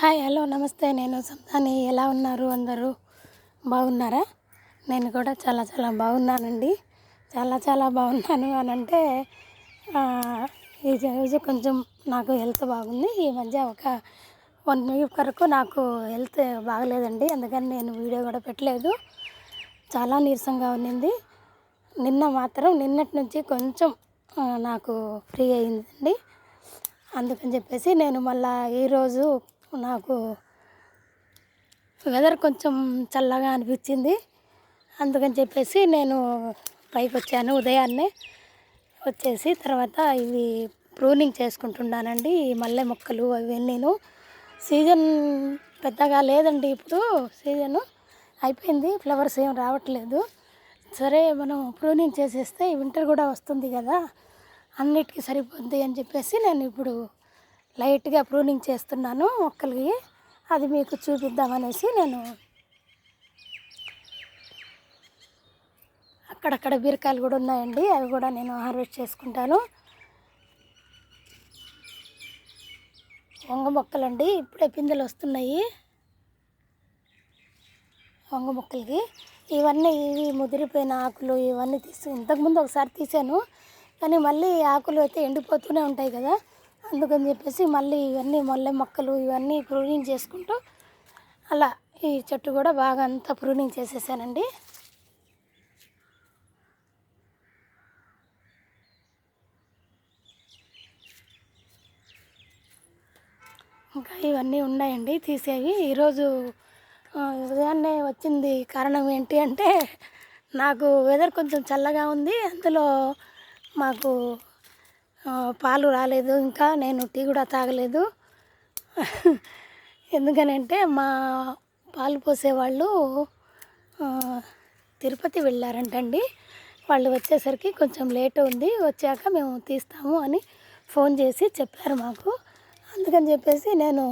Hi hello నమస్తే. నేను సంతాని ఎలా ఉన్నారు అందరూ? బాగున్నారా? నేను కూడా చాలా చాలా బాగున్నానండి. చాలా చాలా బాగున్నాను అని అంటే ఈ రోజు కొంచెం నాకు హెల్త్ బాగుంది. ఈ మధ్య ఒక వన్ వీక్ వరకు నాకు హెల్త్ బాగలేదండి. అందుకని నేను వీడియో కూడా పెట్టలేదు. చాలా నీరసంగా ఉన్నింది. నిన్న మాత్రం నిన్నటి నుంచి కొంచెం నాకు ఫ్రీ అయిందండి అందుకని చెప్పేసి నేను మళ్ళా ఈరోజు నాకు వెదర్ కొంచెం చల్లగా అనిపించింది. అందుకని చెప్పేసి నేను పైకి వచ్చాను ఉదయాన్నే. వచ్చేసి తర్వాత ఇవి ప్రూనింగ్ చేసుకుంటున్నానండి. ఈ మల్లె మొక్కలు అవన్నీ నేను. సీజన్ పెద్దగా లేదండి ఇప్పుడు. సీజను అయిపోయింది. ఫ్లవర్స్ ఏం రావట్లేదు. సరే మనం ప్రూనింగ్ చేసేస్తే వింటర్ కూడా వస్తుంది కదా. అన్నిటికీ సరిపోద్ది అని చెప్పేసి నేను ఇప్పుడు లైట్గా ప్రూనింగ్ చేస్తున్నాను మొక్కలకి అది మీకు చూపిద్దామనేసి నేను అక్కడక్కడ బీరకాయలు కూడా ఉన్నాయండి. అవి కూడా నేను హార్వెస్ట్ చేసుకుంటాను. వంగ మొక్కలండి. ఇప్పుడే పిందెలు వస్తున్నాయి. వంగ మొక్కలకి. ఇవన్నీ ఇవి ముదిరిపోయిన ఆకులు ఇవన్నీ తీసి ఇంతకుముందు ఒకసారి తీసాను కానీ మళ్ళీ ఆకులు అయితే ఎండిపోతూనే ఉంటాయి కదా. అందుకని చెప్పేసి మళ్ళీ ఇవన్నీ మల్లె మొక్కలు ఇవన్నీ ప్రూనింగ్ చేసుకుంటూ అలా ఈ చెట్టు కూడా బాగా అంతా ప్రూనింగ్ చేసేసానండి. ఇంకా ఇవన్నీ ఉన్నాయండి తీసేవి. ఈరోజు ఉదయాన్నే వచ్చింది కారణం ఏంటి అంటే నాకు వెదర్ కొంచెం చల్లగా ఉంది. అందులో మాకు పాలు రాలేదు ఇంకా నేను టీ కూడా తాగలేదు. ఎందుకనంటే మా పాలు పోసేవాళ్ళు తిరుపతి వెళ్ళారంటండి. వాళ్ళు వచ్చేసరికి కొంచెం లేట్ ఉంది వచ్చాక మేము తీస్తాము అని ఫోన్ చేసి చెప్పారు మాకు. అందుకని చెప్పేసి నేను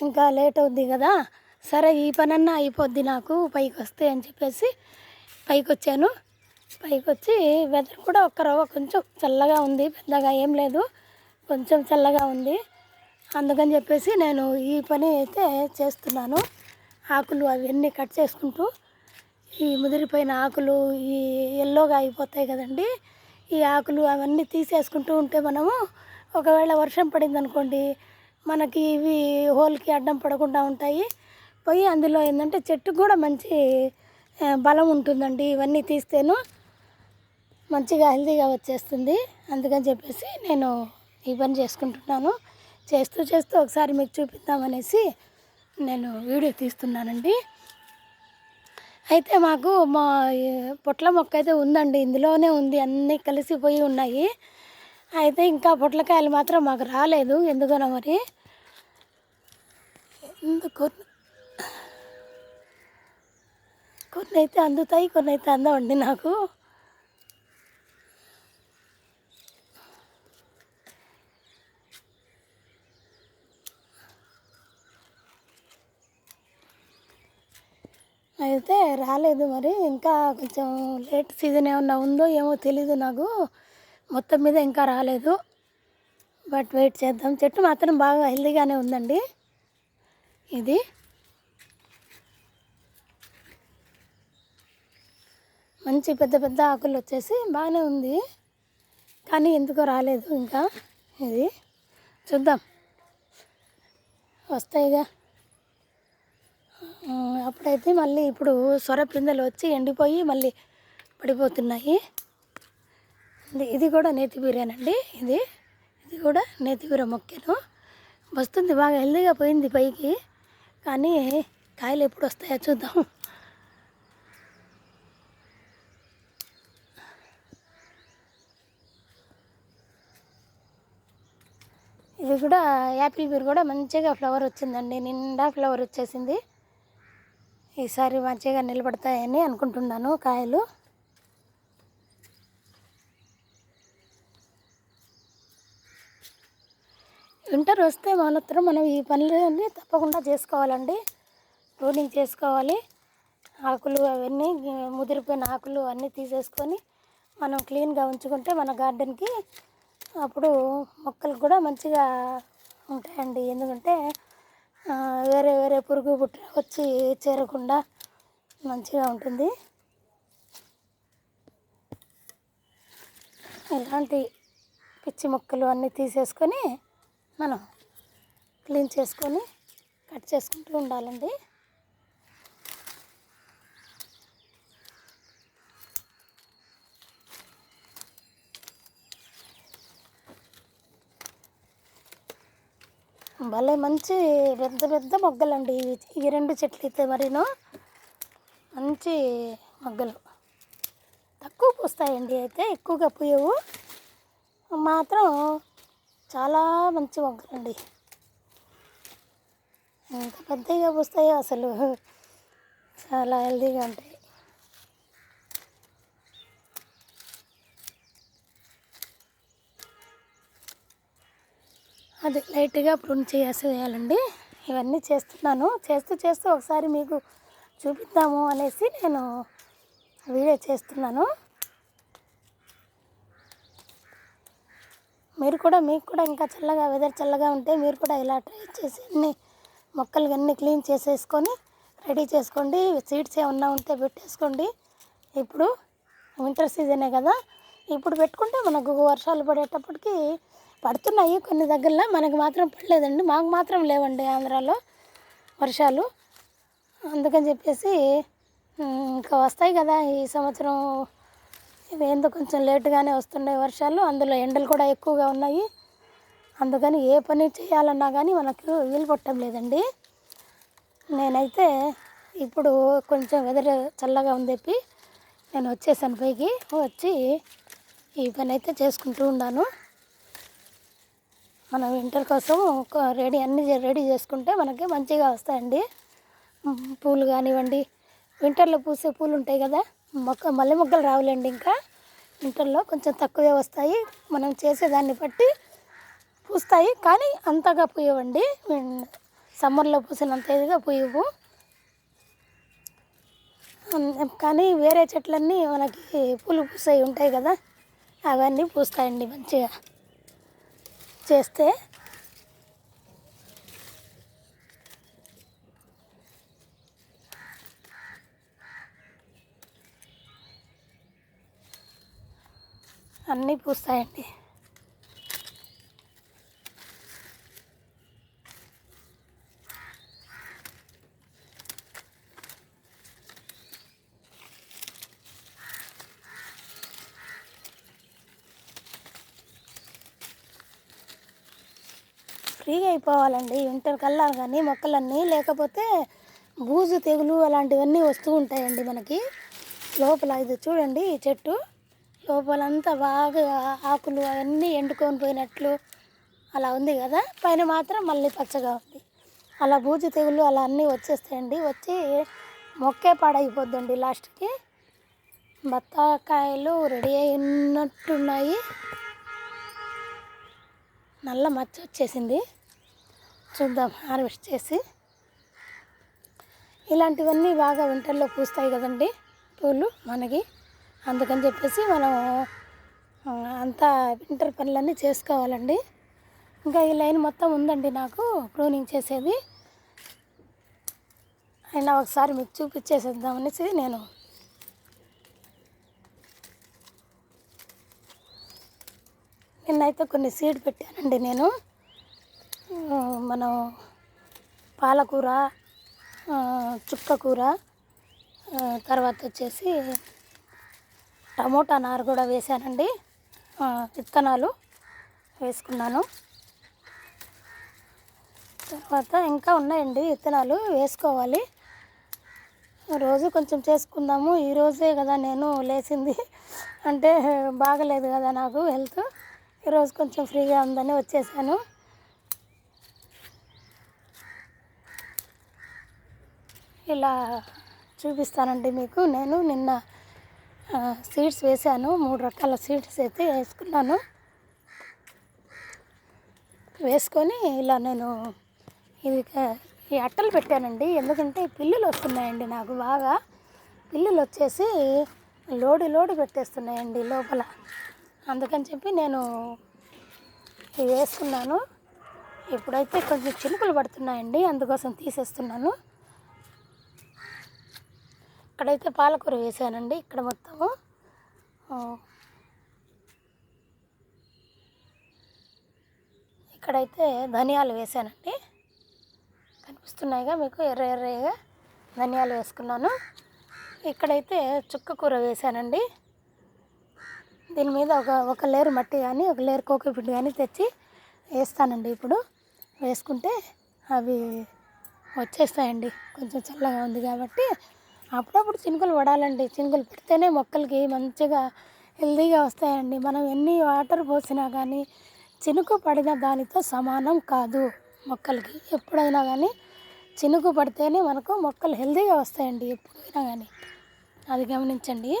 ఇంకా లేట్ అవుద్ది కదా సరే ఈ పనన్నా అయిపోద్ది నాకు పైకి వస్తే అని చెప్పేసి పైకి వచ్చాను పైకి వచ్చి వెదర్ కూడా ఒక్క రవ్వ కొంచెం చల్లగా ఉంది పెద్దగా ఏం లేదు కొంచెం చల్లగా ఉంది. అందుకని చెప్పేసి నేను ఈ పని అయితే చేస్తున్నాను. ఆకులు అవన్నీ కట్ చేసుకుంటూ ఈ ముదిరిపోయిన ఆకులు ఈ ఎల్లోగా అయిపోతాయి కదండి. ఈ ఆకులు అవన్నీ తీసేసుకుంటూ ఉంటే మనము ఒకవేళ వర్షం పడింది అనుకోండి మనకి ఇవి హోల్కి అడ్డం పడకుండా ఉంటాయి. పోయి అందులో ఏంటంటే చెట్టుకు కూడా మంచి బలం ఉంటుందండి ఇవన్నీ తీస్తేను. మంచిగా హెల్తీగా వచ్చేస్తుంది. అందుకని చెప్పేసి నేను ఈ పని చేసుకుంటున్నాను. చేస్తూ చేస్తూ ఒకసారి మీకు చూపిద్దామనేసి నేను వీడియో తీస్తున్నానండి. అయితే మాకు మా పొట్ల మొక్క అయితే ఉందండి. ఇందులోనే ఉంది. అన్నీ కలిసిపోయి ఉన్నాయి. అయితే ఇంకా పొట్లకాయలు మాత్రం మాకు రాలేదు. ఎందుకనో మరి? ఎందుకు కొన్ని అయితే అందుతాయి కొన్ని అయితే అందవండి నాకు. అయితే రాలేదు మరి. ఇంకా కొంచెం లేట్ సీజన్ ఏమన్నా ఉందో ఏమో తెలీదు నాకు. మొత్తం మీద ఇంకా రాలేదు. బట్ వెయిట్ చేద్దాం. చెట్టు మాత్రం బాగా హెల్దీగానే ఉందండి. ఇది. మంచి పెద్ద పెద్ద ఆకులు వచ్చేసి బాగానే ఉంది. కానీ ఎందుకో రాలేదు ఇంకా. ఇది. చూద్దాం. వస్తాయిగా. అప్పుడైతే మళ్ళీ ఇప్పుడు సొర పిందెలు వచ్చి ఎండిపోయి మళ్ళీ పడిపోతున్నాయి. ఇది కూడా నేతి నేతిబీరేనండి ఇది ఇది కూడా నేతిబీర మొక్కను వస్తుంది బాగా హెల్దీగా పోయింది పైకి. కానీ కాయలు ఎప్పుడు వస్తాయో చూద్దాం. ఇది కూడా యాపిల్ బీర్ కూడా మంచిగా ఫ్లవర్ వచ్చిందండి. నిండా ఫ్లవర్ వచ్చేసింది. ఈసారి మంచిగా నిలబడతాయని అనుకుంటున్నాను కాయలు. వింటర్ వస్తే మాత్రం మనం ఈ పనులన్నీ తప్పకుండా చేసుకోవాలండి. ప్రూనింగ్ చేసుకోవాలి. ఆకులు అవన్నీ ముదిరిపోయిన ఆకులు అన్నీ తీసేసుకొని మనం క్లీన్గా ఉంచుకుంటే మన గార్డెన్కి అప్పుడు మొక్కలు కూడా మంచిగా ఉంటాయండి. ఎందుకంటే వేరే వేరే పురుగు పుట్ట వచ్చి చేరకుండా మంచిగా ఉంటుంది. ఇలాంటి పిచ్చి మొక్కలు అన్నీ తీసేసుకొని మనం క్లీన్ చేసుకొని కట్ చేసుకుంటూ ఉండాలండి. భలే మంచి పెద్ద పెద్ద మొగ్గలండి. ఇవి ఈ రెండు చెట్లు అయితే మరిను మంచి మొగ్గలు. తక్కువ పూస్తాయండి అయితే ఎక్కువగా పూయవు. మాత్రం చాలా మంచి మొగ్గలండి. ఎంత పెద్దగా పూస్తాయో అసలు చాలా హెల్దీగా ఉంటాయి. అది లైట్గా ప్రున్ చేసేయాలండి ఇవన్నీ చేస్తున్నాను. చేస్తూ చేస్తూ ఒకసారి మీకు చూపిద్దాము అనేసి నేను వీడియో చేస్తున్నాను. మీరు కూడా మీకు కూడా ఇంకా చల్లగా వెదర్ చల్లగా ఉంటే మీరు కూడా ఇలా ట్రై చేసి అన్ని మొక్కలు అన్నీ క్లీన్ చేసేసుకొని రెడీ చేసుకోండి. సీడ్స్ ఏమన్నా ఉంటే పెట్టేసుకోండి. ఇప్పుడు వింటర్ సీజనే కదా. ఇప్పుడు పెట్టుకుంటే మనకు వర్షాలు పడేటప్పటికి పడుతున్నాయి కొన్ని దగ్గరలో. మనకు మాత్రం పడలేదండి. మాకు మాత్రం లేవండి ఆంధ్రాలో వర్షాలు. అందుకని చెప్పేసి ఇంకా వస్తాయి కదా ఈ సంవత్సరం. ఏందో కొంచెం లేటుగానే వస్తున్నాయి వర్షాలు. అందులో ఎండలు కూడా ఎక్కువగా ఉన్నాయి. అందుకని ఏ పని చేయాలన్నా కానీ మనకు వీలు పట్టడం లేదండి. నేనైతే ఇప్పుడు కొంచెం వెదర్ చల్లగా ఉంది చెప్పి నేను వచ్చేసాను పైకి. వచ్చి ఈ పని అయితే చేసుకుంటూ ఉన్నాను. మనం వింటర్ కోసం ఒక రెడీ అన్నీ రెడీ చేసుకుంటే మనకి మంచిగా వస్తాయండి. పూలు కానివ్వండి. వింటర్లో పూసే పూలు ఉంటాయి కదా మొక్క మల్లె మొక్కలు రావులేండి ఇంకా. వింటర్లో కొంచెం తక్కువే వస్తాయి. మనం చేసేదాన్ని బట్టి పూస్తాయి కానీ అంతగా పూయవండి. సమ్మర్లో పూసినంత ఇదిగా పూయవు. కానీ వేరే చెట్లన్నీ మనకి పూలు పూసాయి ఉంటాయి కదా అవన్నీ పూస్తాయండి మంచిగా. చేస్తే అన్నీ పూస్తాయండి. ఫ్రీగా అయిపోవాలండి. వింటర్ కల్లా కానీ మొక్కలన్నీ లేకపోతే బూజు తెగులు అలాంటివన్నీ వస్తూ ఉంటాయండి మనకి. లోపల ఇది చూడండి ఈ చెట్టు. లోపలంతా బాగా ఆకులు అవన్నీ ఎండుకొని పోయినట్లు అలా ఉంది కదా? పైన మాత్రం మళ్ళీ పచ్చగా ఉంది. అలా బూజు తెగులు అలా అన్నీ వచ్చేస్తాయండి. వచ్చి మొక్కే పాడైపోద్దండి లాస్ట్కి. బత్తాకాయలు రెడీ అయినట్టున్నాయి. నల్ల మచ్చ వచ్చేసింది. చూద్దాం హార్వెస్ట్ చేసి. ఇలాంటివన్నీ బాగా వింటర్లో పూస్తాయి కదండి పూలు మనకి. అందుకని చెప్పేసి మనం అంతా వింటర్ పనులన్నీ చేసుకోవాలండి. ఇంకా ఈ లైన్ మొత్తం ఉందండి నాకు ప్రూనింగ్ చేసేది. అయినా ఒకసారి మీకు చూపించేసేద్దాం అనేసి నేను నిన్నైతే కొన్ని సీడ్ పెట్టానండి నేను. మనం పాలకూర చుక్కకూర తర్వాత వచ్చేసి టమోటా నారు కూడా వేశానండి. విత్తనాలు వేసుకున్నాను. తర్వాత ఇంకా ఉన్నాయండి విత్తనాలు వేసుకోవాలి. రోజు కొంచెం చేసుకుందాము. ఈరోజే కదా నేను లేచింది. అంటే బాగలేదు కదా నాకు హెల్త్. ఈరోజు కొంచెం ఫ్రీగా ఉందని వచ్చేసాను. ఇలా చూపిస్తానండి మీకు. నేను నిన్న సీడ్స్ వేసాను మూడు రకాల సీడ్స్ అయితే వేసుకున్నాను. వేసుకొని ఇలా నేను ఇది ఈ అట్టలు పెట్టానండి. ఎందుకంటే పిల్లులు వస్తున్నాయండి నాకు బాగా. పిల్లులు వచ్చేసి లోడి లోడి పెట్టేస్తున్నాయండి లోపల. అందుకని చెప్పి నేను వేసుకున్నాను. ఇప్పుడైతే కొంచెం చినుకులు పడుతున్నాయండి అందుకోసం తీసేస్తున్నాను. ఇక్కడైతే పాలకూర వేసానండి ఇక్కడ మొత్తము. ఇక్కడైతే ధనియాలు వేసానండి. కనిపిస్తున్నాయిగా మీకు ఎర్ర ఎర్రగా ధనియాలు వేసుకున్నాను. ఇక్కడైతే చుక్క కూర వేసానండి. దీని మీద ఒక ఒక లేరు మట్టి కానీ ఒక లేరు కోకోపిండి కానీ తెచ్చి వేస్తానండి ఇప్పుడు. వేసుకుంటే అవి వచ్చేస్తాయండి. కొంచెం చల్లగా ఉంది కాబట్టి అప్పుడప్పుడు చినుకులు పడాలండి. చినుకులు పెడితేనే మొక్కలకి మంచిగా హెల్దీగా వస్తాయండి. మనం ఎన్ని వాటర్ పోసినా కానీ చినుకు పడిన దానితో సమానం కాదు మొక్కలకి. ఎప్పుడైనా కానీ చినుకు పడితేనే మనకు మొక్కలు హెల్దీగా వస్తాయండి. ఎప్పుడైనా కానీ అది గమనించండి.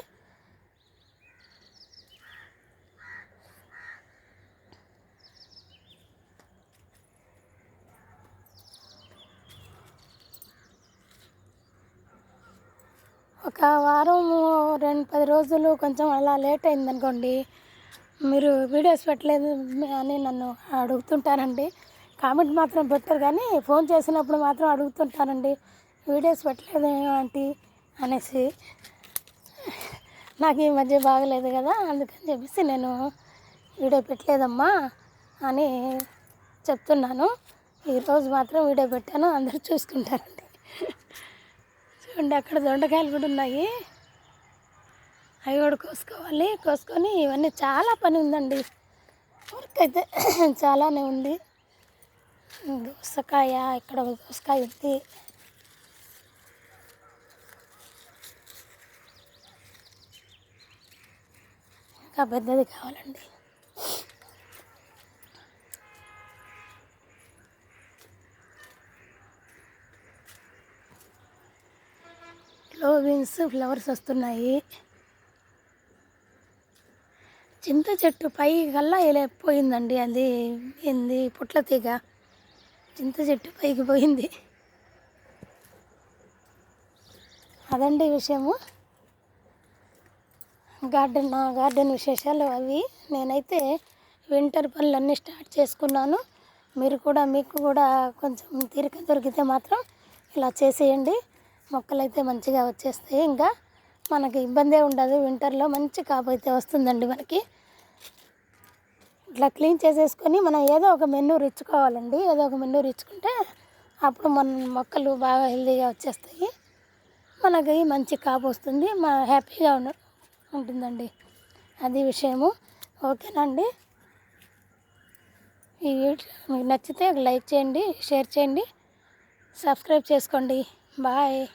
ఒక వారం రెండు పది రోజులు కొంచెం అలా లేట్ అయిందనుకోండి మీరు వీడియోస్ పెట్టలేదు అని నన్ను అడుగుతుంటారండి. కామెంట్ మాత్రం పెట్టరు కానీ ఫోన్ చేసినప్పుడు మాత్రం అడుగుతుంటారండి వీడియోస్ పెట్టలేదు ఆంటీ అనేసి. నాకు ఈ మధ్య బాగలేదు కదా అందుకని చెప్పేసి నేను వీడియో పెట్టలేదమ్మా అని చెప్తున్నాను. ఈరోజు మాత్రం వీడియో పెట్టాను అందరూ చూసుకుంటారండి ఇవ్వండి అక్కడ దొండకాయలు కూడా ఉన్నాయి. అవి కూడా కోసుకోవాలి. కోసుకొని ఇవన్నీ చాలా పని ఉందండి. వర్క్ అయితే చాలానే ఉంది. దోసకాయ ఇక్కడ దోసకాయ ఉంది. ఇంకా పెద్దది కావాలండి. బీన్స్ ఫ్లవర్స్ వస్తున్నాయి. చింత చెట్టు పై కల్లా పోయిందండి. అది ఏంది? పుట్ల తీగ. చింత చెట్టు పైకి పోయింది. అదండి విషయము. గార్డెన్ నా గార్డెన్ విశేషాలు అవి. నేనైతే వింటర్ పనులన్నీ స్టార్ట్ చేసుకున్నాను. మీరు కూడా మీకు కూడా కొంచెం తీరిక దొరికితే మాత్రం ఇలా చేసేయండి. మొక్కలైతే మంచిగా వచ్చేస్తాయి. ఇంకా మనకి ఇబ్బందే ఉండదు. వింటర్లో మంచి కాపు అయితే వస్తుందండి మనకి. ఇట్లా క్లీన్ చేసేసుకొని మనం ఏదో ఒక మెన్నూరు ఇచ్చుకోవాలండి ఏదో ఒక మెన్నూరు ఇచ్చుకుంటే అప్పుడు మన మొక్కలు బాగా హెల్తీగా వచ్చేస్తాయి. మనకి మంచి కాపు వస్తుంది. మా హ్యాపీగా ఉండ ఉంటుందండి అది విషయము. ఓకేనండి. ఈ వీడియో మీకు నచ్చితే లైక్ చేయండి షేర్ చేయండి సబ్స్క్రైబ్ చేసుకోండి. Bye.